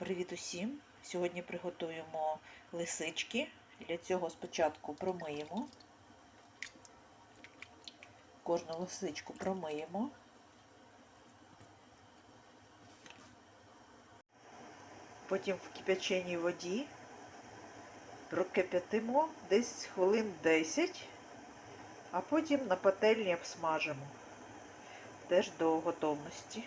Привіт усім! Сьогодні приготуємо лисички. Для цього спочатку промиємо. Кожну лисичку промиємо. Потім в кип'яченій воді прокип'ятимо десь хвилин 10, а потім на пательні обсмажимо. Теж до готовності.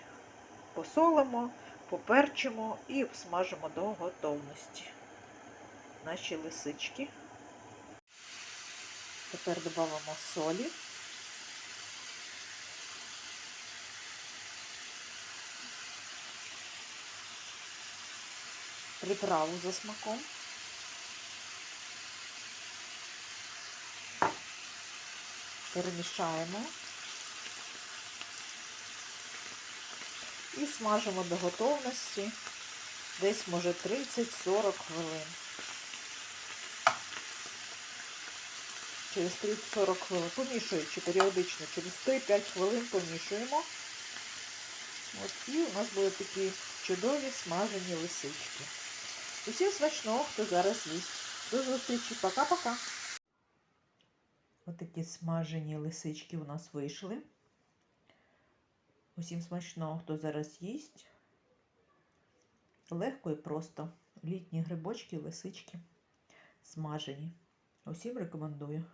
Посолимо поперчимо і обсмажимо до готовності наші лисички. Тепер додамо солі. Приправу за смаком. Перемішаємо. І смажимо до готовності десь, може, 30-40 хвилин. Через 30-40 хвилин, помішуючи періодично, через 3-5 хвилин помішуємо. От, і у нас будуть такі чудові смажені лисички. Усім смачного, хто зараз їсть. До зустрічі. Пока-пока. Ось такі смажені лисички у нас вийшли. Усім смачного, хто зараз їсть. Легко і просто. Літні грибочки, лисички смажені. Усім рекомендую.